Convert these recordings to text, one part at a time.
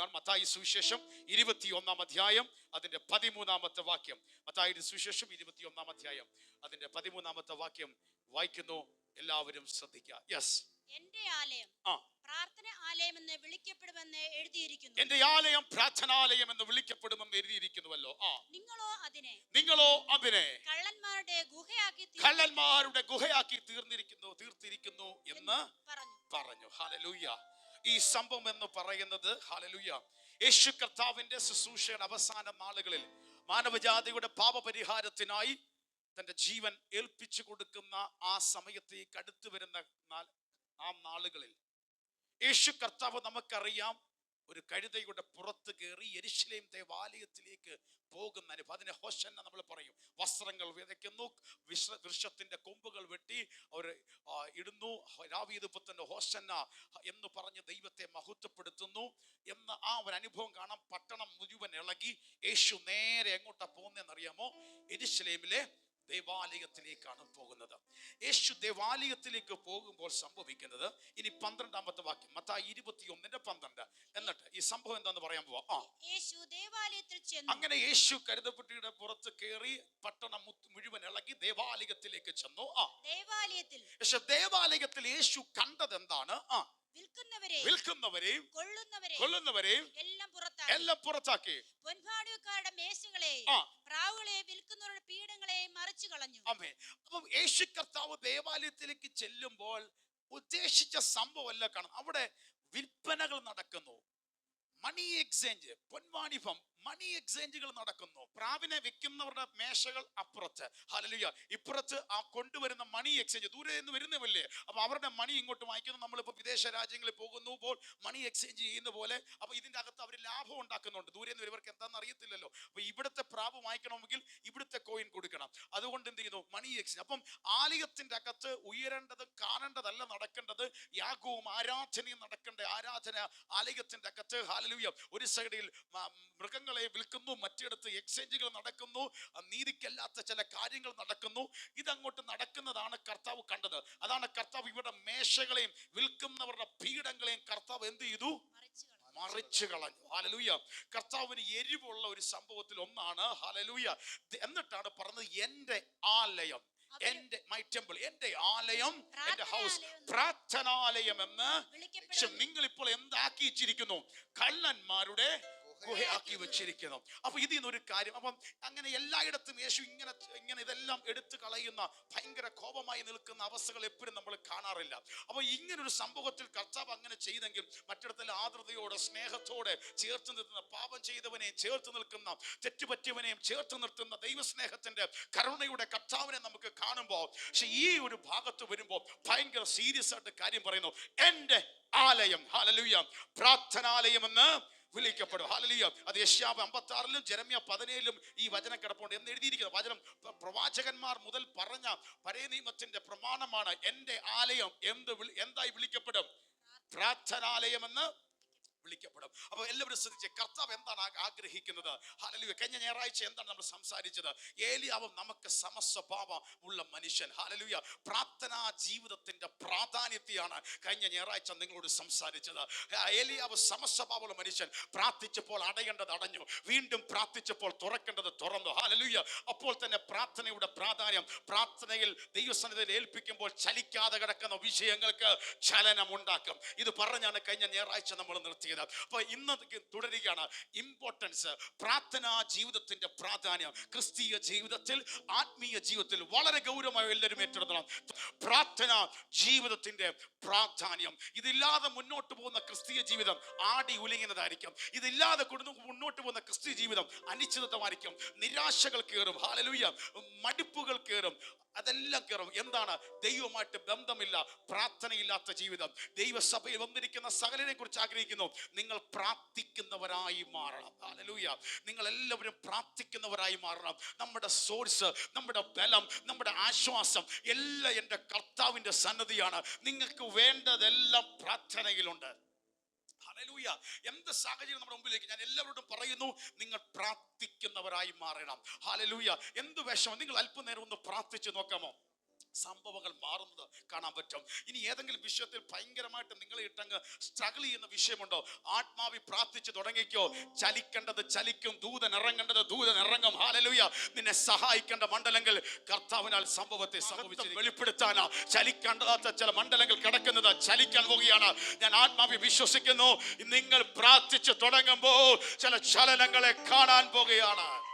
എന്നുള്ളതാണ് മത്തായി സുവിശേഷം ഇരുപത്തി ഒന്നാം അധ്യായം അതിന്റെ പതിമൂന്നാമത്തെ വാക്യം. മത്തായിയുടെ സുവിശേഷം ഇരുപത്തി ഒന്നാം അധ്യായം അതിന്റെ പതിമൂന്നാമത്തെ വാക്യം വായിക്കുന്നു. എല്ലാവരും ശ്രദ്ധിക്കുക. യെസ് എന്റെ ആലയം ആ. പ്രാർത്ഥന ആലയം എന്ന് വിളിക്കപ്പെടുമെന്ന് എഴുതിയിരിക്കുന്നു. എന്റെ ആലയം പ്രാർത്ഥനാലയം എന്ന് വിളിക്കപ്പെടുമെന്ന് എഴുതിയിരിക്കുന്നുവല്ലോ. ആ. നിങ്ങളോ അതിനെ? നിങ്ങളോ അതിനെ? കള്ളന്മാരുടെ ഗുഹയാക്കി കള്ളന്മാരുടെ ഗുഹയാക്കി തീർന്നിരിക്കുന്നു തീർത്തിരിക്കുന്നു എന്ന് പറഞ്ഞു. പറഞ്ഞു. ഹാലലൂയ ഈ സംഭവം എന്ന് പറയുന്നത് ഹാലലുയ യേശു കർത്താവിന്റെ ശുശ്രൂഷയുടെ അവസാന നാളുകളിൽ മാനവജാതിയുടെ പാപപരിഹാരത്തിനായി തന്റെ ജീവൻ ഏൽപ്പിച്ചു കൊടുക്കുന്ന ആ സമയത്തേക്ക് അടുത്തു വരുന്ന ആ നാളുകളിൽ. യേശു കർത്താവ് നമുക്കറിയാം ഒരു കഴുതയുടെ പുറത്ത് കയറി എരിശിലേം ദേവാലയത്തിലേക്ക് പോകുന്ന അനുഭവം അതിനെ ഹോശന്ന നമ്മൾ പറയും. വസ്ത്രങ്ങൾ വിതയ്ക്കുന്നു വിശ്ര വൃക്ഷത്തിന്റെ കൊമ്പുകൾ വെട്ടി അവർ ഇടുന്നു. രാവീതുപത്തിന്റെ ഹോശന്ന എന്ന് പറഞ്ഞ് ദൈവത്തെ മഹത്വപ്പെടുത്തുന്നു എന്ന ആ ഒരു അനുഭവം കാണാം പട്ടണം മുഴുവൻ ഇളകി യേശു നേരെ എങ്ങോട്ടാ പോകുന്നതെന്നറിയാമോ? എരിശിലേമിലെ ദേവാലയത്തിലേക്കാണ് പോകുന്നത്. യേശു ദേവാലയത്തിലേക്ക് പോകുമ്പോൾ സംഭവിക്കുന്നത് ഇനി പന്ത്രണ്ടാമത്തെ വാക്യം മത്ത ഇരുപത്തി ഒന്നിന്റെ പന്ത്രണ്ട്. എന്നിട്ട് ഈ സംഭവം എന്താന്ന് പറയാൻ പോവാ. ആ. യേശു ദേവാലയത്തിൽ ചെന്നു. അങ്ങനെ യേശു കരുതപ്പെട്ടിയുടെ പുറത്ത് കയറി പട്ടണം മുഴുവൻ ഇളകി ദേവാലയത്തിലേക്ക് ചെന്നു. ആ. ദേവാലയത്തിൽ. പക്ഷെ ദേവാലയത്തിൽ യേശു കണ്ടത് എന്താണ് ആ. വിൽക്കുന്നവരെയും കൊല്ലുന്നവരെയും എല്ലാം പുറത്താക്കി. പൊൻപാടുകാരുടെ മേശകളെയും പ്രാവുകളെയും പ്രാവുകളെ വിൽക്കുന്നവരുടെ പീഠങ്ങളെയും മറിച്ചു കളഞ്ഞു. അമ്മേ അപ്പം യേശു കർത്താവ് ദേവാലയത്തിലേക്ക് ചെല്ലുമ്പോൾ ഉദ്ദേശിച്ച സംഭവമല്ല കാണും. അവിടെ വിൽപ്പനകൾ നടക്കുന്നു. മണി എക്സ്ചേഞ്ച് പൊൻവാണിഭം മണി എക്സ്ചേഞ്ചുകൾ നടക്കുന്നു. പ്രാവിനെ വിൽക്കുന്നവരുടെ മേശകൾ അപ്പുറത്ത്. ഹലലുയ ഇപ്പുറത്ത് ആ കൊണ്ടുവരുന്ന മണി എക്സ്ചേഞ്ച് ദൂരെ നിന്ന് വരുന്നവല്ലേ അപ്പൊ അവരുടെ മണി ഇങ്ങോട്ട് വാങ്ങിക്കുന്നു നമ്മളിപ്പോ വിദേശ രാജ്യങ്ങളിൽ പോകുന്നു ഇപ്പോൾ മണി എക്സ്ചേഞ്ച് ചെയ്യുന്ന പോലെ അപ്പൊ ഇതിന്റെ അകത്ത് അവർ ലാഭം ഉണ്ടാക്കുന്നുണ്ട്. ദൂരെ നിന്ന് ഇവർക്ക് എന്താണെന്ന് അറിയത്തില്ലല്ലോ. അപ്പൊ ഇവിടുത്തെ പ്രാവ് വാങ്ങിക്കണമെങ്കിൽ ഇവിടുത്തെ കോയിൻ കൊടുക്കണം. അതുകൊണ്ട് എന്ത് ചെയ്യുന്നു? മണി എക്സ്ചേഞ്ച് അപ്പം ആലയത്തിന്റെ അകത്ത് ഉയരേണ്ടത് കാണേണ്ടതല്ല നടക്കേണ്ടത് യാഗവും ആരാധനയും നടക്കേണ്ട? ആരാധന ആലയത്തിന്റെ അകത്ത്. ഹാലലൂയ ഒരു സൈഡിൽ മ- മൃഗങ്ങളെ വിൽക്കുന്നു മറ്റിടത്ത് എക്സ്ചേഞ്ചുകൾ നടക്കുന്നു നീതിക്കല്ലാത്ത ചില കാര്യങ്ങൾ നടക്കുന്നു. ഇതങ്ങോട്ട് നടക്കുന്നതാണ് കർത്താവ് കണ്ടത്. അതാണ് കർത്താവ് ഇവരുടെ മേശകളെയും വിൽക്കുന്നവരുടെ പീഠങ്ങളെയും കർത്താവ് എന്ത് ചെയ്തു? മറിച്ചു കളഞ്ഞു. ഹാലലൂയ കർത്താവിന് എരിവുള്ള ഒരു സംഭവത്തിൽ ഒന്നാണ്. ഹാലലൂയ എന്നിട്ടാണ് പറഞ്ഞത് എന്റെ ആലയം എന്റെ മൈ ടെമ്പിൾ എന്റെ ആലയം എന്റെ ഹൗസ് പ്രാർത്ഥനാലയം എന്ന് നിങ്ങൾ ഇപ്പോൾ എന്താക്കിയിച്ചിരിക്കുന്നു കള്ളന്മാരുടെ ഗുഹയാക്കി വെച്ചിരിക്കുന്നു. അപ്പൊ ഇതിൽ നിന്നൊരു കാര്യം അപ്പം അങ്ങനെ എല്ലായിടത്തും യേശു ഇങ്ങനെ ഇങ്ങനെ ഇതെല്ലാം എടുത്തു കളയുന്ന ഭയങ്കര കോപമായി നിൽക്കുന്ന അവസ്ഥകൾ എപ്പോഴും നമ്മൾ കാണാറില്ല. അപ്പൊ ഒരു സംഭവത്തിൽ കർത്താവ് അങ്ങനെ ചെയ്തെങ്കിൽ മറ്റിടത്തിൽ ആദ്രതയോടെ സ്നേഹത്തോടെ ചേർത്ത് നിർത്തുന്ന പാപം ചെയ്തവനെയും ചേർത്ത് നിൽക്കുന്ന തെറ്റുപറ്റിയവനെയും ചേർത്ത് നിർത്തുന്ന ദൈവസ്നേഹത്തിന്റെ കരുണയുടെ കർത്താവിനെ നമുക്ക് കാണുമ്പോൾ പക്ഷെ ഈ ഒരു ഭാഗത്ത് വരുമ്പോൾ ഭയങ്കര സീരിയസ് ആയിട്ട് കാര്യം പറയുന്നു. എന്റെ ആലയം ഹാലലുയ പ്രാർത്ഥനാലയം എന്ന് വിളിക്കപ്പെടും. ഹാലലിയ അത് യശ്യാവ് അമ്പത്തി ആറിലും ജരമ്യ പതിനേഴിലും ഈ വചനം കിടപ്പുണ്ട് എന്ന് എഴുതിയിരിക്കുന്നത് വചനം പ്ര- പ്രവാചകന്മാർ മുതൽ പറഞ്ഞ പഴയ നിയമത്തിന്റെ പ്രമാണമാണ് എന്റെ ആലയം എന്ത് എന്തായി വിളിക്കപ്പെടും? പ്രാർത്ഥനാലയം എന്ന് വിളിക്കപ്പെടും. അപ്പോൾ എല്ലാവരും ശ്രദ്ധിച്ച് കർത്താവ് എന്താണ് ആഗ്രഹിക്കുന്നത്? ഹാലലുവ കഴിഞ്ഞ ഞായറാഴ്ച എന്താണ് നമ്മൾ സംസാരിച്ചത്? ഏലിയാവും നമുക്ക് സമസ്വഭാവം ഉള്ള മനുഷ്യൻ. ഹാലലുയ പ്രാർത്ഥനാ ജീവിതത്തിന്റെ പ്രാധാന്യത്തെയാണ് കഴിഞ്ഞ ഞായറാഴ്ച നിങ്ങളോട് സംസാരിച്ചത്. ഏലിയാവ് സമസ്വഭാവമുള്ള മനുഷ്യൻ. പ്രാർത്ഥിച്ചപ്പോൾ അടയേണ്ടത് അടഞ്ഞു. വീണ്ടും പ്രാർത്ഥിച്ചപ്പോൾ തുറക്കേണ്ടത് തുറന്നു. ഹാലലുയ അപ്പോൾ തന്നെ പ്രാർത്ഥനയുടെ പ്രാധാന്യം. പ്രാർത്ഥനയിൽ ദൈവസന്നിധിയിൽ ഏൽപ്പിക്കുമ്പോൾ ചലിക്കാതെ കിടക്കുന്ന വിഷയങ്ങൾക്ക് ചലനം ഉണ്ടാക്കും ഇത് പറഞ്ഞാണ് കഴിഞ്ഞ ഞായറാഴ്ച നമ്മൾ നിർത്തിയത് അപ്പൊ ഇന്ന് തുടരുകയാണ്. ഇമ്പോർട്ടൻസ് പ്രാർത്ഥനാ ജീവിതത്തിന്റെ പ്രാധാന്യം. ക്രിസ്തീയ ജീവിതത്തിൽ ആത്മീയ ജീവിതത്തിൽ വളരെ ഗൗരവമായി എല്ലാവരും ഏറ്റെടുക്കണം. പ്രാർത്ഥന ജീവിതത്തിന്റെ പ്രാധാന്യം. ഇതില്ലാതെ മുന്നോട്ട് പോകുന്ന ക്രിസ്തീയ ജീവിതം ആടി ഉലിങ്ങുന്നതായിരിക്കും ഇതില്ലാതെ കൊടുത്തു മുന്നോട്ട് പോകുന്ന ക്രിസ്തീയ ജീവിതം അനിശ്ചിതത്വമായിരിക്കും. നിരാശകൾ കയറും ഹാലലൂയ മടുപ്പുകൾ കയറും അതെല്ലാം കയറും എന്താണ്? ദൈവമായിട്ട് ബന്ധമില്ല പ്രാർത്ഥനയില്ലാത്ത ജീവിതം. ദൈവസഭയിൽ വന്നിരിക്കുന്ന സകലനെ കുറിച്ച് ആഗ്രഹിക്കുന്നു. നിങ്ങൾ പ്രാർത്ഥിക്കുന്നവരായി മാറണം. അലലൂയ നിങ്ങൾ എല്ലാവരും പ്രാർത്ഥിക്കുന്നവരായി മാറണം. നമ്മുടെ സോഴ്സ് നമ്മുടെ ബലം നമ്മുടെ ആശ്വാസം എല്ലാം എന്റെ കർത്താവിന്റെ സന്നദ്ധിയാണ് നിങ്ങൾക്ക് വേണ്ടതെല്ലാം പ്രാർത്ഥനയിലുണ്ട്. ഹലലൂയ എന്ത് സാഹചര്യം നമ്മുടെ മുമ്പിലേക്ക്? ഞാൻ എല്ലാവരോടും പറയുന്നു നിങ്ങൾ പ്രാർത്ഥിക്കുന്നവരായി മാറണം. ഹാലലൂയ എന്ത് വിഷമം നിങ്ങൾ അല്പനേരം ഒന്ന് പ്രാർത്ഥിച്ചു നോക്കാമോ? സംഭവങ്ങൾ മാറുന്നത് കാണാൻ പറ്റും. ഇനി ഏതെങ്കിലും വിഷയത്തിൽ ഭയങ്കരമായിട്ട് നിങ്ങളെ ഇട്ടങ്ങ് സ്ട്രഗിൾ ചെയ്യുന്ന വിഷയമുണ്ടോ? ആത്മാവി പ്രാർത്ഥിച്ചു തുടങ്ങിക്കോ. ചലിക്കേണ്ടത് ചലിക്കും ദൂതൻ ഇറങ്ങേണ്ടത് ദൂതൻ ഇറങ്ങും. ഹാലലുയ നിന്നെ സഹായിക്കേണ്ട മണ്ഡലങ്ങൾ കർത്താവിനാൽ സംഭവത്തെ സംഭവിച്ചു വെളിപ്പെടുത്താനാ. ചലിക്കേണ്ടതാത്ത ചില മണ്ഡലങ്ങൾ കിടക്കുന്നത് ചലിക്കാൻ പോവുകയാണ്. ഞാൻ ആത്മാവി വിശ്വസിക്കുന്നു. നിങ്ങൾ പ്രാർത്ഥിച്ചു തുടങ്ങുമ്പോൾ ചില ചലനങ്ങളെ കാണാൻ പോകുകയാണ്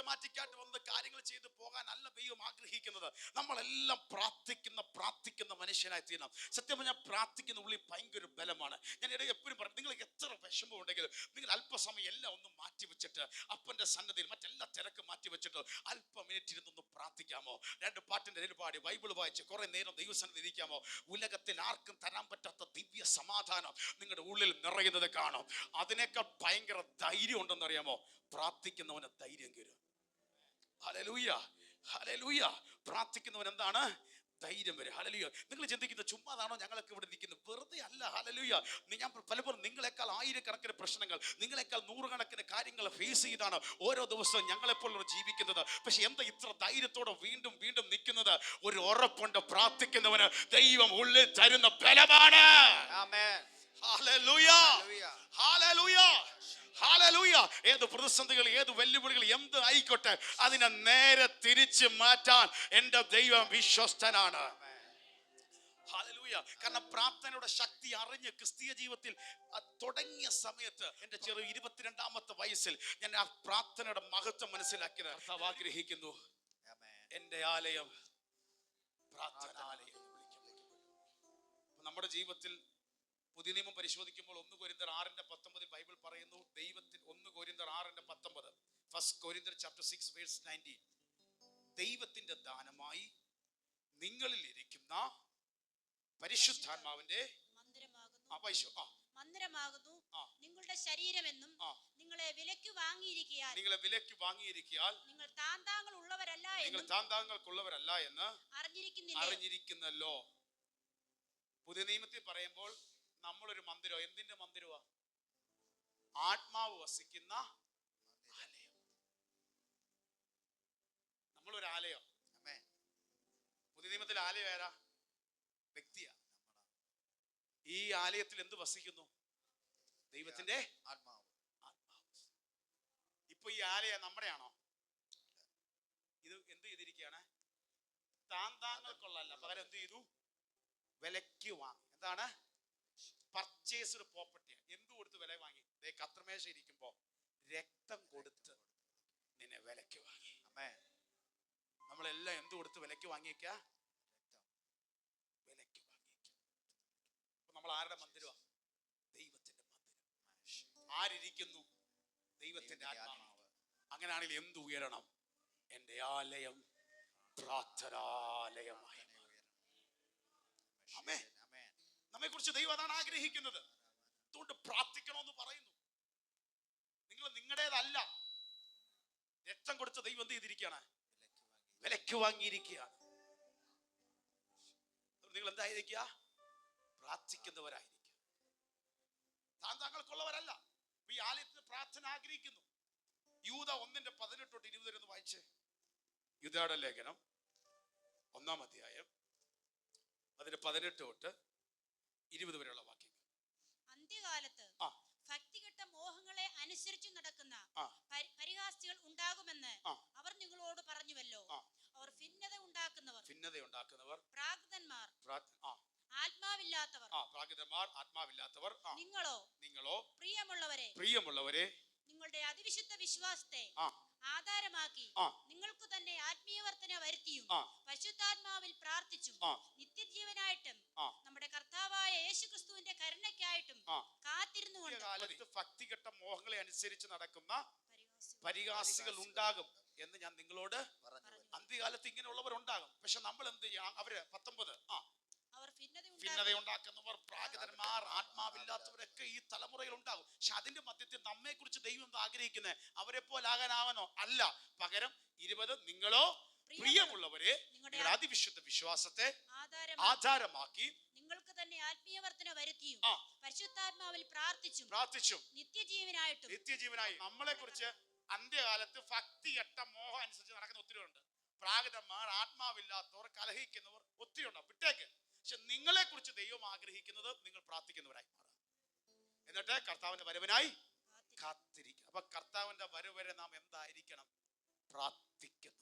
ഒരു സിസ്റ്റമാറ്റിക് ആയിട്ട് വന്ന് കാര്യങ്ങൾ ചെയ്ത് പോകാനല്ല ദൈവം ആഗ്രഹിക്കുന്നത്. നമ്മളെല്ലാം പ്രാർത്ഥിക്കുന്ന പ്രാർത്ഥിക്കുന്ന മനുഷ്യനായി തീരണം സത്യം പറഞ്ഞാൽ പ്രാർത്ഥിക്കുന്ന ഉള്ളിൽ ഭയങ്കര ബലമാണ്. ഞാൻ ഇടയിൽ എപ്പോഴും പറയും നിങ്ങൾ എത്ര വിഷമം ഉണ്ടെങ്കിലും നിങ്ങൾ അല്പസമയം എല്ലാം ഒന്ന് മാറ്റി വെച്ചിട്ട് അപ്പന്റെ സന്നദ്ധയിൽ മറ്റെല്ലാ തിരക്ക് മാറ്റി വെച്ചിട്ട് അല്പ മിനിറ്റ് ഇരുന്നൊന്ന് പ്രാർത്ഥിക്കാമോ? രണ്ട് പാട്ടിന്റെ ഇടയിൽ പാടി ബൈബിൾ വായിച്ച് കുറെ നേരം ദൈവസന്നിധി ഇരിക്കാമോ? ഉലകത്തിൽ ആർക്കും തരാൻ പറ്റാത്ത ദിവ്യ സമാധാനം നിങ്ങളുടെ ഉള്ളിൽ നിറയുന്നത് കാണും. അതിനേക്കാൾ ഭയങ്കര ധൈര്യം ഉണ്ടെന്നറിയാമോ പ്രാർത്ഥിക്കുന്നവന് ധൈര്യം കയറും ഹലലൂയ ഹലലൂയ പ്രാർത്ഥിക്കുന്നവൻ എന്താണ്? ധൈര്യം വരും. ഹലലുയ നിങ്ങൾ ചിന്തിക്കുന്നത് ചുമ്മാതാണോ ഞങ്ങളൊക്കെ ഇവിടെ നിൽക്കുന്നത് വെറുതെ അല്ല ഹലലുയ ഞാൻ പലപ്പോഴും നിങ്ങളെക്കാൾ ആയിരക്കണക്കിന് പ്രശ്നങ്ങൾ നിങ്ങളെക്കാൾ നൂറുകണക്കിന് കാര്യങ്ങൾ ഫേസ് ചെയ്താണ് ഓരോ ദിവസവും ഞങ്ങളെപ്പോലുള്ള ജീവിക്കുന്നത്. പക്ഷെ എന്താ ഇത്ര ധൈര്യത്തോടെ വീണ്ടും വീണ്ടും നിൽക്കുന്നത്? ഒരു ഉറപ്പുണ്ട് പ്രാർത്ഥിക്കുന്നവന് ദൈവം ഉള്ളിൽ തരുന്ന ബലമാണ്. Amen. ഹല്ലേലൂയ. ഹല്ലേലൂയ ഏത് പ്രതിസന്ധികൾ ഏത് വെല്ലുവിളികൾ എന്ത് ആയിക്കോട്ടെ അതിനെ നേരെ തിരിച്ച് മാറ്റാൻ എന്റെ ദൈവം വിശ്വസ്തനാണ്. കാരണം പ്രാർത്ഥനയുടെ ശക്തി അറിഞ്ഞ് ക്രിസ്തീയ ജീവിതത്തിൽ തുടങ്ങിയ സമയത്ത് എന്റെ ചെറു ഇരുപത്തിരണ്ടാമത്തെ വയസ്സിൽ ഞാൻ ആ പ്രാർത്ഥനയുടെ മഹത്വം മനസ്സിലാക്കിയത്. കർത്താവ് ആഗ്രഹിക്കുന്നു. എന്റെ ആലയം പ്രാർത്ഥനാലയം നമ്മുടെ ജീവിതത്തിൽ പുതിയ നിയമം പരിശോധിക്കുമ്പോൾ ഒന്ന് കോരിന്തർ ആറിന്റെ പത്തൊമ്പതിൽ ബൈബിൾ പറയുന്നു ദൈവത്തിൽ ഒന്ന് കോരിന്തർ ആറിന്റെ പത്തൊമ്പത്. First Corinthians chapter six verse nineteen ദൈവത്തിന്റെ ദാനമായി നിങ്ങളിൽ ഇരിക്കുന്ന പരിശുദ്ധാത്മാവിന്റെ മന്ദിരമാകുന്നു. നിങ്ങളുടെ ശരീരമെന്നും നിങ്ങളെ വിലയ്ക്ക് വാങ്ങിയിരിക്കയാൽ നിങ്ങളെ വിലയ്ക്ക് വാങ്ങിയിരിക്കാൻ നിങ്ങൾ താന്താങ്ങൾ ഉള്ളവരല്ല നിങ്ങൾ താന്താങ്ങൾക്കുള്ളവരല്ല എന്ന് അറിഞ്ഞിരിക്കുന്നില്ല? അറിഞ്ഞിരിക്കുന്നല്ലോ. പുതിയ നിയമത്തിൽ പറയുമ്പോൾ നമ്മളൊരു മന്ദിരം? എന്തിന്റെ മന്ദിരമാ ആത്മാവ് വസിക്കുന്ന ആലയം. നമ്മളൊരു ആലയം. പുതിയ നിയമത്തിൽ ആലയം ആരാ? വ്യക്തിയാ ഈ ആലയത്തിൽ എന്ത് വസിക്കുന്നു? ദൈവത്തിന്റെ ആത്മാവ്. ആത്മാവ് ഇപ്പൊ ഈ ആലയം നമ്മുടെയാണോ? ഇത് എന്ത് ചെയ്തിരിക്കുകയാണ്? താൻ താങ്കൾക്കുള്ളല്ല പകരം എന്ത് ചെയ്തു? വിലയ്ക്ക് വാങ്ങി. എന്താണ്? പർച്ചേസ്ഡ് പ്രോപ്പർട്ടി എന്ത് കൊടുത്ത് വില വാങ്ങി? ദേ കത്രമേശ ഇരിക്കുമ്പോ രക്തം കൊടുത്ത് നിന്നെ വിലക്ക് വാങ്ങി. അമ്മേ നമ്മളെല്ലാം എന്ത് കൊടുത്ത് വിലക്ക് വാങ്ങിയേക്ക? വിലയ്ക്ക് വാങ്ങിയേക്ക. അപ്പൊ നമ്മൾ ആരുടെ മന്ദിരമാ ദൈവത്തിന്റെ മന്ദിരം. ആരിരിക്കുന്നു? ദൈവത്തിന്റെ ആത്മാവ്. അങ്ങനെയാണെങ്കിൽ എന്ത് ഉയരണം? എന്റെ ആലയം പ്രാർത്ഥനാലയമായി ആമേ. Amen. നമ്മെ കുറിച്ച് ദൈവം അതാണ് ആഗ്രഹിക്കുന്നത്. അതുകൊണ്ട് പ്രാർത്ഥിക്കണമെന്ന് പറയുന്നു. നിങ്ങൾ നിങ്ങളുടേതല്ല. രക്തം കൊടുത്ത ദൈവം എന്ത് ചെയ്തിരിക്കുകയാണ്? വിലക്ക് വാങ്ങിയിരിക്കുകയാണ്. നിങ്ങൾ എന്തായിരിക്കുക? പ്രാർത്ഥിക്കുന്നവരായിരിക്കുക. താൻ താങ്കൾക്കുള്ളവരല്ല. ഈ ആലയത്തിന് പ്രാർത്ഥന ആഗ്രഹിക്കുന്നു. യൂത ഒന്നിന്റെ പതിനെട്ട് തൊട്ട് ഇരുപത് വരെ വായിച്ചേ. യുദ്ധയുടെ ലേഖനം ഒന്നാം അധ്യായം അതിന്റെ പതിനെട്ട് തൊട്ട് ഇരുപത് വരെയുള്ള വാക്യങ്ങൾ. അന്ത്യകാലത്ത്. ഭക്തികെട്ട മോഹങ്ങളെ അനുസരിച്ച് നടക്കുന്ന പരിഹാസികൾ ഉണ്ടാകുമെന്ന് അവർ നിങ്ങളോട് പറഞ്ഞുവല്ലോ. അവർ ഭിന്നത ഉണ്ടാക്കുന്നവർ ഭിന്നത ഉണ്ടാക്കുന്നവർ പ്രാകൃതന്മാർ ആ. ആത്മാവില്ലാത്തവർ. ആ ആത്മാവില്ലാത്തവർ നിങ്ങളോ നിങ്ങളോ പ്രിയമുള്ളവരെ പ്രിയമുള്ളവരെ നിങ്ങളുടെ അതിവിശുദ്ധ വിശ്വാസത്തെ ആധാരമാക്കി നിങ്ങൾക്ക് തന്നെ ആത്മീയവർത്തന വരുത്തിയും പരിശുദ്ധാത്മാവിൽ പ്രാർത്ഥിച്ചും നിത്യജീവനായിട്ടും യേശുക്രിസ്തുവിന്റെ കരുണയ്ക്കായിട്ടും കാത്തിരുന്നുകൊണ്ട് ഭക്തികെട്ട മോഹങ്ങളെ അനുസരിച്ച് നടക്കുന്ന പരിഹാസികൾ. ഉണ്ടാകും എന്ന് ഞാൻ നിങ്ങളോട്. അന്ത്യകാലത്ത് ഇങ്ങനെയുള്ളവർ ഉണ്ടാകും പക്ഷെ നമ്മൾ എന്ത് ചെയ്യാം? അവർ പത്തൊമ്പത്. ആ. ഭിന്നതയുണ്ടാക്കുന്നവർ ആത്മാവില്ലാത്തവരൊക്കെ ഈ തലമുറയിൽ ഉണ്ടാകും പക്ഷെ അതിന്റെ മധ്യത്തിൽ നമ്മെ കുറിച്ച് ദൈവം ആഗ്രഹിക്കുന്നത് അവരെ പോലാകാനാവനോ അല്ല. പകരം ഇരുപത് നിങ്ങളോ പ്രിയമുള്ളവരെ നിങ്ങളുടെ അതിവിശുദ്ധ വിശ്വാസത്തെ ആധാരമാക്കി തന്നെ ആത്മീയവർത്തന വരുത്തിയും പരിശുദ്ധാത്മാവിൽ പ്രാർത്ഥിച്ചും പ്രാർത്ഥിച്ചും. നിത്യജീവനായിട്ടും നിത്യജീവനായി. നമ്മളെ കുറിച്ച് അന്ത്യകാലത്ത് ഭക്തി എട്ട മോഹം അനുസരിച്ച് നടക്കുന്ന ഒത്തിരി ഉണ്ട്. പ്രാകൃതന്മാർ ആത്മാവില്ലാത്തവർ കലഹിക്കുന്നവർ ഒത്തിരി ഉണ്ട്. വിട്ടേക്ക്. പക്ഷെ നിങ്ങളെ കുറിച്ച് ദൈവം ആഗ്രഹിക്കുന്നത് നിങ്ങൾ പ്രാർത്ഥിക്കുന്നവരായി മാറുക എന്നിട്ട് കർത്താവിന്റെ വരവിനായി കാത്തിരിക്കുക. അപ്പൊ കർത്താവിന്റെ വരവ് വരെ നാം എന്തായിരിക്കണം? പ്രാർത്ഥിക്കണം